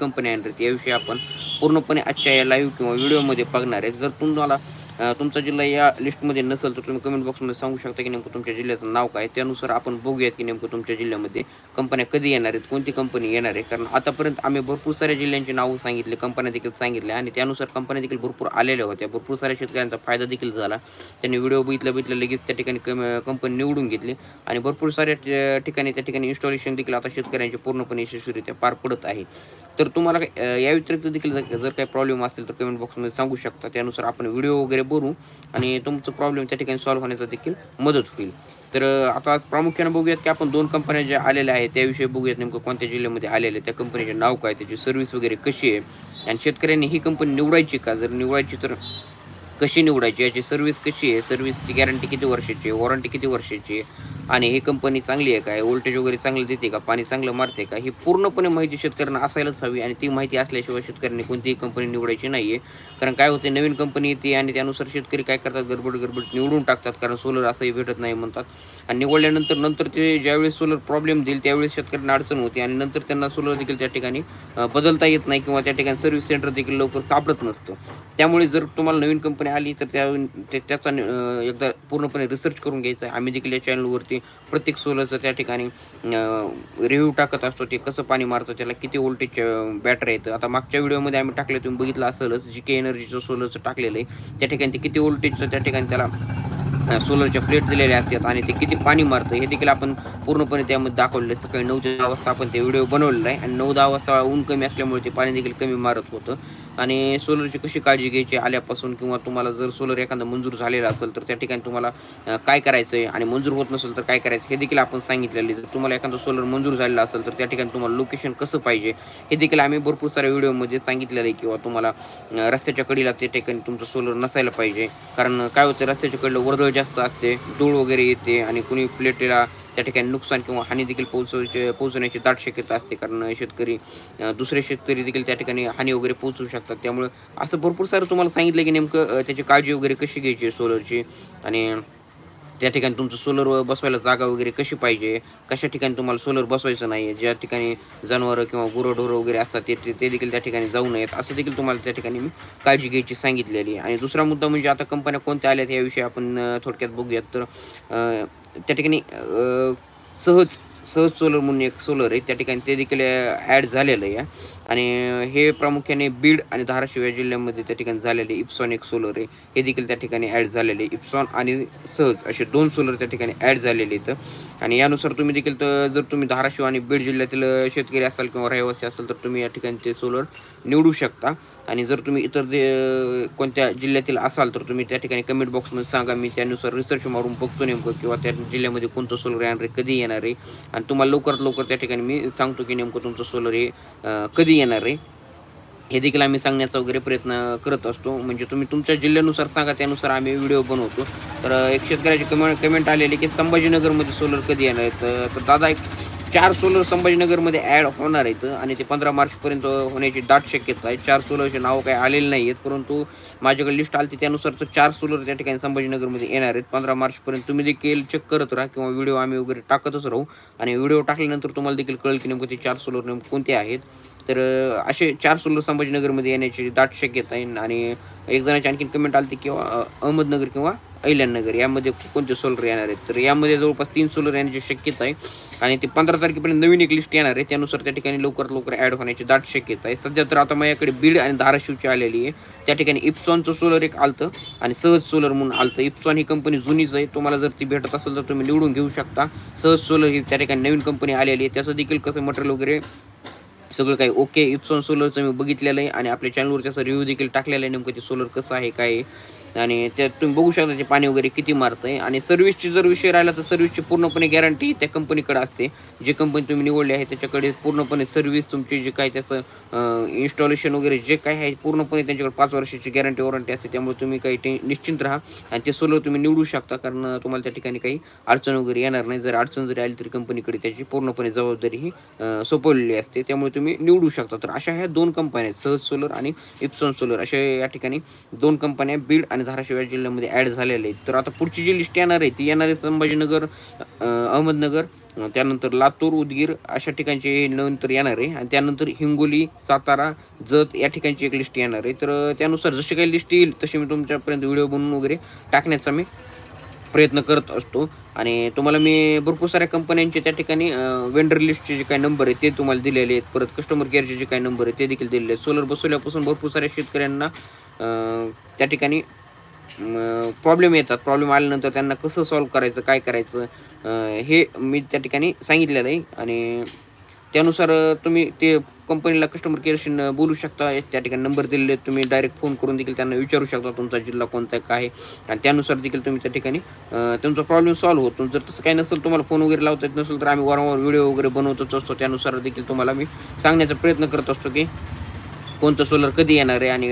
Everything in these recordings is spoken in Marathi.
कंपनी येणार आहेत याविषयी आपण पूर्णपणे आजच्या या लाईव्ह किंवा व्हिडिओमध्ये बघणार आहे. जर तुम्हाला तुमचा जिल्हा या लिस्टमध्ये नसेल तर तुम्ही कमेंट बॉक्समध्ये सांगू शकता की नेमकं तुमच्या जिल्ह्याचं नाव काय त्यानुसार आपण बघूयात की नेमकं तुमच्या जिल्ह्यामध्ये कंपन्या कधी येणार आहेत कोणती कंपनी येणार आहे. कारण आतापर्यंत आम्ही भरपूर साऱ्या जिल्ह्यांची नावं सांगितले कंपन्या देखील सांगितल्या आणि त्यानुसार कंपन्या देखील भरपूर आलेल्या होत्या. भरपूर साऱ्या शेतकऱ्यांचा फायदा देखील झाला. त्यांनी व्हिडिओ बघितल्या बघितल्या लगेच त्या ठिकाणी कंपनी निवडून घेतली आणि भरपूर साऱ्या ठिकाणी त्या ठिकाणी इन्स्टॉलेशन देखील आता शेतकऱ्यांचे पूर्णपणे यशस्वीरित्या पार पडत आहे. तर तुम्हाला या व्यतिरिक्त देखील जर जर काही प्रॉब्लेम असेल तर कमेंट बॉक्समध्ये सांगू शकता. त्यानुसार आपण व्हिडिओ वगैरे बोलू आणि तुमचं प्रॉब्लेम त्या ठिकाणी सॉल्व्ह होण्याचा देखील मदत होईल. तर आता आज प्रामुख्याने बघूयात की आपण दोन कंपन्या ज्या आलेल्या आहेत त्याविषयी बघूयात नेमकं कोणत्या जिल्ह्यामध्ये आलेले त्या कंपनीचे नाव काय त्याची सर्व्हिस वगैरे कशी आहे? आणि शेतकऱ्यांनी ही कंपनी निवडायची का? जर निवडायची तर कशी निवडायची? याची सर्व्हिस कशी आहे? सर्व्हिसची गॅरंटी किती वर्षाची आहे? वॉरंटी किती वर्षाची आहे? आणि ही कंपनी चांगली आहे काय वोल्टेज वगैरे चांगलं देते का? पाणी चांगलं मारते का? ही पूर्णपणे माहिती शेतकऱ्यांना असायलाच हवी आणि ती माहिती असल्याशिवाय शेतकऱ्यांनी कोणतीही कंपनी निवडायची नाही आहे कारण काय होते नवीन कंपनी येते आणि त्यानुसार शेतकरी काय करतात? गडबड गडबड निवडून टाकतात कारण सोलर असंही भेटत नाही म्हणतात. आणि निवडल्यानंतर नंतर ते ज्यावेळेस सोलर प्रॉब्लेम देईल त्यावेळेस शेतकऱ्यांना अडचण होते आणि नंतर त्यांना सोलर देखील त्या ठिकाणी बदलता येत नाही किंवा त्या ठिकाणी सर्व्हिस सेंटर देखील लवकर सापडत नसतं. त्यामुळे जर तुम्हाला नवीन कंपनी आली तर त्या ते- त्याचा एकदा पूर्णपणे रिसर्च करून घ्यायचा आहे. आम्ही देखील या चॅनलवरती प्रत्येक सोलरचं त्या ठिकाणी रिव्ह्यू टाकत असतो ते कसं पाणी मारतं त्याला किती वोल्टेज बॅटरी येतं आता मागच्या व्हिडिओमध्ये आम्ही टाकले तुम्ही बघितलं असेलच जी के एनर्जीचं सोलरचं टाकलेलं आहे. त्या ठिकाणी ते किती वोल्टेजचं त्या ठिकाणी त्याला सोलरच्या प्लेट दिलेल्या असतात आणि ते किती पाणी मारतं हे देखील आपण पूर्णपणे त्यामध्ये दाखवलेलं आहे. सकाळी नऊ ते दहा वाजता आपण ते व्हिडिओ बनवलेला आहे. आणि नऊ दहा वाजता ऊन कमी असल्यामुळे ते पाणी देखील कमी मारत होतं. आणि सोलरची कशी काळजी घ्यायची आल्यापासून किंवा तुम्हाला जर सोलर एखादा मंजूर झालेला असेल तर त्या ठिकाणी तुम्हाला काय करायचं आहे आणि मंजूर होत नसेल तर काय करायचं हे देखील आपण सांगितलेलं जर तुम्हाला एखादा सोलर मंजूर झालेला असेल तर त्या ठिकाणी तुम्हाला लोकेशन कसं पाहिजे हे देखील आम्ही भरपूर साऱ्या व्हिडिओमध्ये सांगितलेलं आहे किंवा तुम्हाला रस्त्याच्या कडीला त्या ठिकाणी तुमचं सोलर नसायला पाहिजे. कारण काय होतं रस्त्याच्या कडलं वर्दळ जास्त असते धूळ वगैरे येते आणि कुणी प्लेटेला त्या ठिकाणी नुकसान किंवा हानी देखील पोहोचवायचे पोहोचण्याची दाट शक्यता असते कारण शेतकरी दुसरे शेतकरी देखील त्या ठिकाणी हानी वगैरे पोहोचू शकतात. त्यामुळे असं भरपूर सारं तुम्हाला सांगितलं की नेमकं त्याची काळजी वगैरे कशी घ्यायची आहे सोलरची आणि त्या ठिकाणी तुमचं सोलर बसवायला जागा वगैरे कशी पाहिजे? कशा ठिकाणी तुम्हाला सोलर बसवायचं नाही आहे ज्या ठिकाणी जनावरं किंवा गुरंढोरं वगैरे असतात ते ते ते देखील त्या ठिकाणी जाऊ नयेत. असं देखील तुम्हाला त्या ठिकाणी मी काळजी घ्यायची सांगितलेली आहे. आणि दुसरा मुद्दा म्हणजे आता कंपन्या कोणत्या आल्यात याविषयी आपण थोडक्यात बघूयात. तर त्या ठिकाणी सहज सहज सोलर म्हणून एक सोलर आहे. त्या ठिकाणी ते देखील ॲड झालेलं आहे. आणि हे प्रामुख्याने बीड आणि धाराशिव या जिल्ह्यामध्ये त्या ठिकाणी झालेले इप्सॉन एक सोलर आहे. हे देखील त्या ठिकाणी ॲड झालेले इप्सॉन आणि सहज असे दोन सोलर त्या ठिकाणी ॲड झालेले आहेत. आणि यानुसार तुम्ही देखील तर जर तुम्ही धाराशिव आणि बीड जिल्ह्यातील शेतकरी असाल किंवा रहिवासी असाल तर तुम्ही या ठिकाणी ते सोलर निवडू शकता. आणि जर तुम्ही इतर दे कोणत्या जिल्ह्यातील असाल तर तुम्ही त्या ठिकाणी कमेंट बॉक्समध्ये सांगा. मी त्यानुसार रिसर्च मारून बघतो नेमकं किंवा त्या जिल्ह्यामध्ये कोणतं सोलर येणार आहे कधी येणार आहे. आणि तुम्हाला लवकरात लवकर त्या ठिकाणी मी सांगतो की नेमकं तुमचं सोलर हे कधी येणार आहे. हे देखील आम्ही सांगण्याचा वगैरे प्रयत्न करत असतो. म्हणजे तुम्ही तुमच्या जिल्ह्यानुसार सांगा त्यानुसार आम्ही व्हिडिओ बनवतो. तर एक शेतकऱ्याची कमेंट कमेंट आलेली की संभाजीनगरमध्ये सोलर कधी येणार आहेत तर दादा एक चार सोलर संभाजीनगरमध्ये ॲड होणार आहेत आणि ते पंधरा मार्चपर्यंत होण्याची दाट शक्यता आहे. चार सोलरचे नावं काही आलेले नाही आहेत परंतु माझ्याकडे लिस्ट आली त्यानुसार तर चार सोलर त्या ठिकाणी संभाजीनगरमध्ये येणार आहेत. पंधरा मार्चपर्यंत तुम्ही देखील चेक करत राहा किंवा व्हिडिओ आम्ही वगैरे टाकतच राहू. आणि व्हिडिओ टाकल्यानंतर तुम्हाला देखील कळेल की नेमकं ते चार सोलर नेमकं कोणते आहेत. तर असे चार सोलर संभाजीनगरमध्ये येण्याची दाट शक्यता आहे. आणि एक जणाची आणखीन कमेंट आली किंवा अहमदनगर किंवा अहिल्यानगर यामध्ये कोणते सोलर येणार आहेत? तर यामध्ये जवळपास तीन सोलर येण्याची शक्यता आहे. आणि ते पंधरा तारखेपर्यंत नवीन एक लिस्ट येणार आहे. त्यानुसार त्या ठिकाणी लवकरात लवकर ॲड होण्याची दाट शक्यता आहे. सध्या तर आता माझ्याकडे बीड आणि धाराशिवची आलेली आहे. त्या ठिकाणी इप्सॉनचं सोलर एक आलतं आणि सहज सोलर म्हणून आलतं. इप्सॉन ही कंपनी जुनीच आहे. तुम्हाला जर ती भेटत असेल तर तुम्ही निवडून घेऊ शकता. सहज सोलर ही त्या ठिकाणी नवीन कंपनी आलेली आहे. त्याचं देखील कसं मटेरियल वगैरे सगळं काही ओके इप्सॉन सोलरचं मी बघितलेलं आहे. आणि आपल्या चॅनलवरचं असं रिव्ह्यू देखील टाकलेला आहे. नेमकं ते सोलर कसं आहे काय आहे. आणि त्यात तुम्ही बघू शकता ते पाणी वगैरे किती मारतं आहे आणि सर्व्हिसची जर विषय राहिला तर सर्व्हिसची पूर्णपणे गॅरंटी त्या कंपनीकडे असते. जे कंपनी तुम्ही निवडली आहे त्याच्याकडे पूर्णपणे सर्व्हिस तुमची जे काय त्याचं इन्स्टॉलेशन वगैरे जे काय आहे पूर्णपणे त्यांच्याकडे पाच वर्षाची गॅरंटी वॉरंटी असते. त्यामुळे तुम्ही काही टे निश्चिंत राहा आणि ते सोलर तुम्ही निवडू शकता. कारण तुम्हाला त्या ठिकाणी काही अडचण वगैरे येणार नाही. जर अडचण जरी आली तरी कंपनीकडे त्याची पूर्णपणे जबाबदारी ही सोपवलेली असते. त्यामुळे तुम्ही निवडू शकता. तर अशा ह्या दोन कंपन्या आहेत. सहज सोलर आणि इप्सॉन सोलर अशा या ठिकाणी दोन कंपन्या बीड आणि धाराशिव या जिल्ह्यामध्ये ॲड झालेले आहेत. तर आता पुढची जी लिस्ट येणार आहे ती येणार आहे संभाजीनगर अहमदनगर त्यानंतर लातूर उदगीर अशा ठिकाणचे नंतर येणार आहे. आणि त्यानंतर हिंगोली सातारा जत या ठिकाणची एक लिस्ट येणार आहे. तर त्यानुसार जशी काही लिस्ट येईल तशी मी तुमच्यापर्यंत व्हिडिओ बनवून वगैरे टाकण्याचा मी प्रयत्न करत असतो. आणि तुम्हाला मी भरपूर साऱ्या कंपन्यांचे त्या ठिकाणी वेंडर लिस्टचे जे काही नंबर आहेत ते तुम्हाला दिलेले आहेत. परत कस्टमर केअरचे जे काही नंबर आहेत ते देखील दिलेले आहेत. सोलर बसवल्यापासून भरपूर साऱ्या शेतकऱ्यांना त्या ठिकाणी प्रॉब्लेम येतात. प्रॉब्लेम आल्यानंतर त्यांना कसं सॉल्व करायचं काय करायचं हे मी त्या ठिकाणी सांगितलेलं आहे. आणि त्यानुसार तुम्ही ते कंपनीला कस्टमर केअरशी बोलू शकता. त्या ठिकाणी नंबर दिलेले तुम्ही डायरेक्ट फोन करून देखील त्यांना विचारू शकता तुमचा जिल्हा कोणता काय आहे. आणि त्यानुसार देखील तुम्ही त्या ठिकाणी तुमचा प्रॉब्लेम सॉल्व्ह होतो. जर तसं काही नसेल तुम्हाला फोन वगैरे लावता येत नसेल तर आम्ही वारंवार व्हिडिओ वगैरे बनवतच असतो. त्यानुसार देखील तुम्हाला मी सांगण्याचा प्रयत्न करत असतो की कोणतं सोलर कधी येणार आहे आणि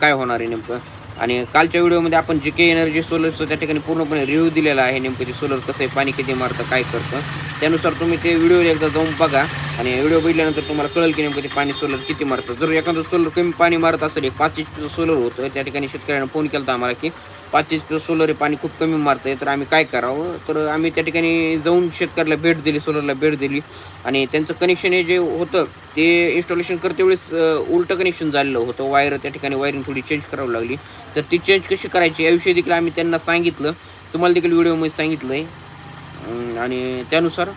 काय होणार आहे नेमकं. आणि कालच्या व्हिडिओमध्ये आपण जे के एनर्जी सोलरचं त्या ठिकाणी पूर्णपणे रिव्ह्यू दिलेला आहे नेमकं ते सोलर कसं आहे पाणी किती मारतं काय करतं त्यानुसार तुम्ही ते व्हिडिओ एकदा जाऊन बघा. आणि व्हिडिओ बघितल्यानंतर तुम्हाला कळेल की नेमकं ते पाणी सोलर किती मारतं. जर एखादं सोलर कमी पाणी मारत असेल एक पाच इंच सोलर होतं त्या ठिकाणी शेतकऱ्यांना फोन केला होता आम्हाला की पाच इंच सोलर पाणी खूप कमी मारतंय. तर आम्ही काय करावं? तर आम्ही त्या ठिकाणी जाऊन शेतकऱ्याला भेट दिली सोलरला भेट दिली. आणि त्यांचं कनेक्शन हे जे होतं ते इन्स्टॉलेशन करते वेळेस उलटं कनेक्शन झालेलं होतं. वायर त्या ठिकाणी वायरिंग थोडी चेंज करावी लागली. तर ती चेंज कशी करायची याविषयी देखील आम्ही त्यांना सांगितलं. तुम्हाला देखील व्हिडिओमध्ये सांगितलं आहे आणि त्यानुसार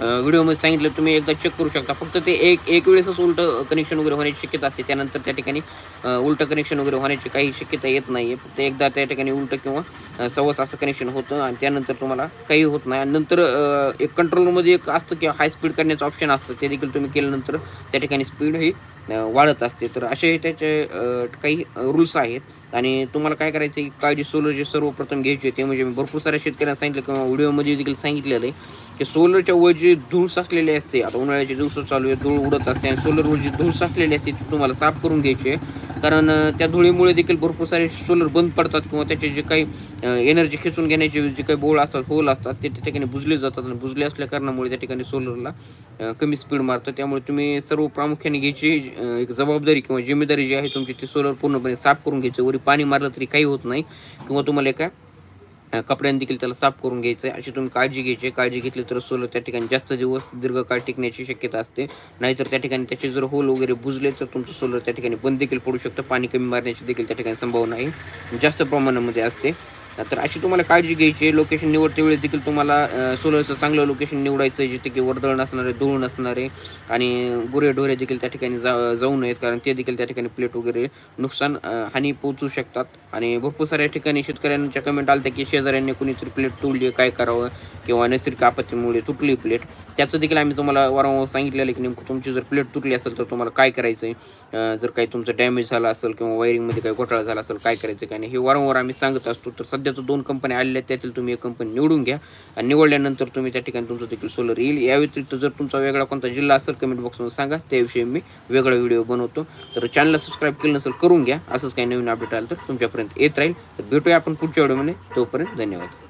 व्हिडिओमध्ये सांगितलं तुम्ही एकदा चेक करू शकता. फक्त ते एक एक वेळेसच उलटं कनेक्शन वगैरे होण्याची शक्यता असते. त्यानंतर त्या ठिकाणी उलटं कनेक्शन वगैरे होण्याची काही शक्यता येत नाही आहे फक्त एकदा त्या ठिकाणी उलटं किंवा सवस असं कनेक्शन होतं आणि त्यानंतर तुम्हाला काही होत नाही. नंतर एक कंट्रोलमध्ये एक असतं किंवा हाय स्पीड करण्याचं ऑप्शन असतं. ते देखील तुम्ही केल्यानंतर त्या ठिकाणी स्पीड ही वाढत असते. तर असे त्याचे काही रूल्स आहेत. आणि तुम्हाला काय करायचं आहे काळजी सोलरचे सर्वप्रथम घ्यायची आहे ते म्हणजे मी भरपूर साऱ्या शेतकऱ्यांना सांगितलं किंवा व्हिडिओमध्ये देखील सांगितलेलं आहे की सोलरच्या वर जी धूळ साचलेली असते आता उन्हाळ्याचे दिवस चालू आहे धूळ उडत असते आणि सोलरवर जी धूळ साचलेली असते ती तुम्हाला साफ करून घ्यायची आहे. कारण त्या धुळीमुळे देखील भरपूर सारे सोलर बंद पडतात किंवा त्याचे जे काही एनर्जी खेचून घेण्याचे जे काही बोळ असतात होल असतात ते त्या ठिकाणी बुजले जातात आणि बुजले असल्या कारणामुळे त्या ठिकाणी सोलरला कमी स्पीड मारतं त्यामुळे तुम्ही सर्व प्रामुख्याने घ्यायची एक जबाबदारी किंवा जिम्मेदारी जी आहे तुमची ती सोलर पूर्णपणे साफ करून घ्यायची. वरी पाणी मारलं तरी काही होत नाही किंवा तुम्हाला एका कपड्याने देखील त्याला साफ करून घ्यायचं आहे अशी तुम्ही काळजी घ्यायची आहे. काळजी घेतली तर सोलर त्या ठिकाणी जास्त दिवस दीर्घकाळ टिकण्याची शक्यता असते. नाहीतर त्या ठिकाणी त्याचे जर होल वगैरे बुजले तर तुमचं सोलर त्या ठिकाणी बंद देखील पडू शकतं. पाणी कमी मारण्याची देखील त्या ठिकाणी संभावना आहे. जास्त प्रमाणामध्ये असते. तर अशी तुम्हाला काळजी घ्यायची. आहे लोकेशन निवडते वेळेस देखील तुम्हाला सोलरचं चांगलं लोकेशन निवडायचं आहे. जिथे की वर्दळ नसणारे धुळ धूळ आणि गुरे ढोरे देखील त्या ठिकाणी जा जाऊ नयेत. कारण ते देखील त्या ठिकाणी प्लेट वगैरे नुकसान हानी पोहोचू शकतात. आणि भरपूर साऱ्या ठिकाणी शेतकऱ्यांच्या कमेंट आल्या की शेजाऱ्यांनी कुणीतरी प्लेट तोडली काय करावं? किंवा नैसर्गिक आपत्तीमुळे तुटली प्लेट त्याचं देखील आम्ही तुम्हाला वारंवार सांगितलेलं आहे की नेमकं तुमची जर प्लेट तुटली असेल तर तुम्हाला काय करायचं आहे जर काही तुमचं डॅमेज झालं असेल किंवा वायरिंगमध्ये काही घोटाळा झाला असेल काय करायचं काय नाही हे वारंवार आम्ही सांगत असतो. तर सध्या तर दोन कंपन्या आलेल्या आहेत त्यातील तुम्ही एक कंपनी निवडून घ्या. आणि निवडल्यानंतर तुम्ही त्या ठिकाणी तुमचं देखील सोलर येईल. या व्यतिरिक्त जर तुमचा वेगळा कोणता जिल्हा असेल कमेंट बॉक्समध्ये सांगा. त्याविषयी मी वेगळा व्हिडिओ बनवतो. तर चॅनलला सबस्क्राईब केलं नसेल करून घ्या. असंच काही नवीन अपडेट आलं तर तुमच्यापर्यंत येत राहील. तर भेटूया आपण पुढच्या व्हिडिओमध्ये तोपर्यंत धन्यवाद.